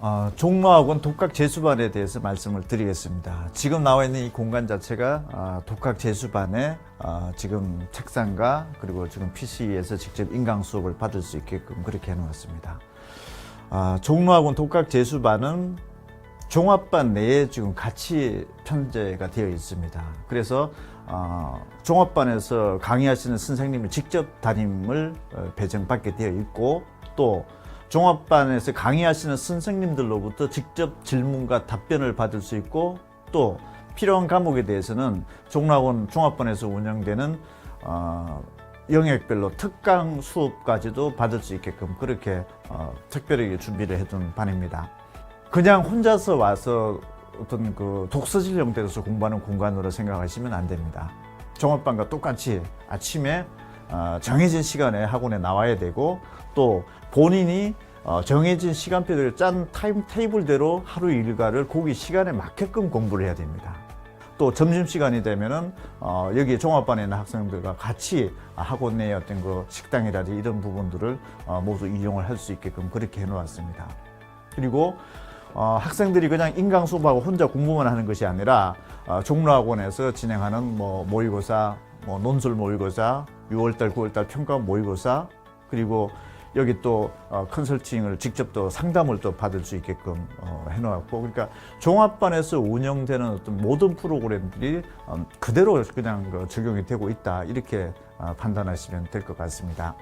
어, 종로학원 독학 재수반에 대해서 말씀을 드리겠습니다. 지금 나와 있는 이 공간 자체가 아, 독학 재수반의 아, 지금 책상과 그리고 지금 PC에서 직접 인강 수업을 받을 수 있게끔 그렇게 해놓았습니다. 아, 종로학원 독학 재수반은 종합반 내에 지금 같이 편제가 되어 있습니다. 그래서 어, 종합반에서 강의하시는 선생님이 직접 담임을 어, 배정받게 되어 있고 또 종합반에서 강의하시는 선생님들로부터 직접 질문과 답변을 받을 수 있고 또 필요한 과목에 대해서는 종락원 종합반에서 운영되는 어, 영역별로 특강 수업까지도 받을 수 있게끔 그렇게 어, 특별하게 준비를 해둔 반입니다. 그냥 혼자서 와서 어떤 그 독서실 형태로서 공부하는 공간으로 생각하시면 안 됩니다. 종합반과 똑같이 아침에 어, 정해진 시간에 학원에 나와야 되고 또 본인이 어, 정해진 시간표를 짠 타임 테이블대로 하루 일과를 거기 시간에 맞게끔 공부를 해야 됩니다. 또 점심 시간이 되면은 어, 여기 종합반에 있는 학생들과 같이 학원 내의 어떤 그 식당이라든지 이런 부분들을 어, 모두 이용을 할 수 있게끔 그렇게 해놓았습니다. 그리고 어, 학생들이 그냥 인강 수업하고 혼자 공부만 하는 것이 아니라 어, 종로학원에서 진행하는 뭐 모의고사, 뭐 논술 모의고사, 6월달, 9월달 평가 모의고사 그리고 여기 또 어, 컨설팅을 직접 또 상담을 또 받을 수 있게끔 어, 해놓았고 그러니까 종합반에서 운영되는 어떤 모든 프로그램들이 어, 그대로 그냥 그 적용이 되고 있다 이렇게 어, 판단하시면 될 것 같습니다.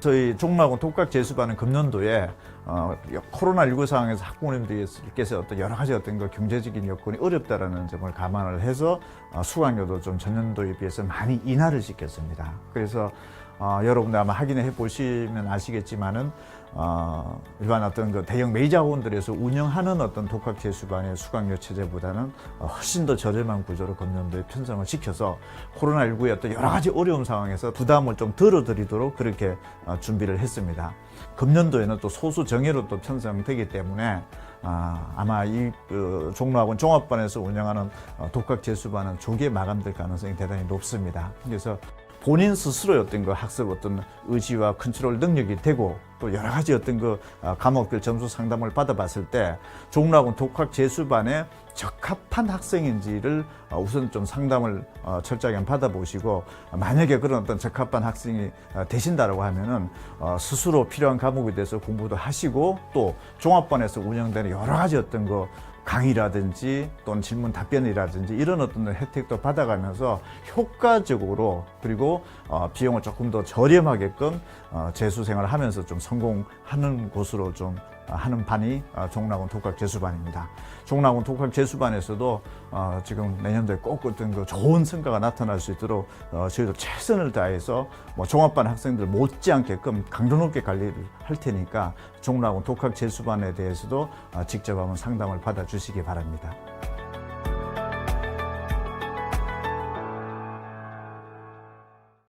저희 종로학원 독학 재수반은 금년도에 어, 코로나19 상황에서 학부모님들께서 어떤 여러 가지 어떤 그 경제적인 여건이 어렵다라는 점을 감안을 해서 어, 수강료도 좀 전년도에 비해서 많이 인하를 시켰습니다. 그래서 어, 여러분들 아마 확인해 보시면 아시겠지만은 어, 일반 어떤 그 대형 메이저 학원들에서 운영하는 어떤 독학 재수반의 수강료 체제보다는 어, 훨씬 더 저렴한 구조로 금년도에 편성을 시켜서 코로나19의 어떤 여러 가지 어려운 상황에서 부담을 좀 덜어드리도록 그렇게 어, 준비를 했습니다. 금년도에는 또 소수 정예로 또 편성되기 때문에 아, 아마 이 그, 종로학원 종합반에서 운영하는 어, 독학 재수반은 조기에 마감될 가능성이 대단히 높습니다. 그래서 본인 스스로의 어떤 그 학습 어떤 의지와 컨트롤 능력이 되고 또 여러 가지 어떤 그 어, 과목별 점수 상담을 받아봤을 때 종로학원 독학 재수반에 적합한 학생인지를 어, 우선 좀 상담을 어, 철저하게 받아보시고 만약에 그런 어떤 적합한 학생이 어, 되신다라고 하면은 어, 스스로 필요한 과목에 대해서 공부도 하시고 또 종합반에서 운영되는 여러 가지 어떤 그 강의라든지 또는 질문 답변이라든지 이런 어떤 혜택도 받아가면서 효과적으로 그리고 어, 비용을 조금 더 저렴하게끔 어, 재수 생활을 하면서 좀 성공하는 곳으로 좀 어, 하는 반이 어, 종락원 독학 재수반입니다. 종락원 독학 재수반에서도 어, 지금 내년도에 꼭 어떤 그 좋은 성과가 나타날 수 있도록 어, 저희도 최선을 다해서 뭐 종합반 학생들 못지않게끔 강도 높게 관리를 할 테니까 종락원 독학 재수반에 대해서도 어, 직접 한번 상담을 받아주시기 바랍니다.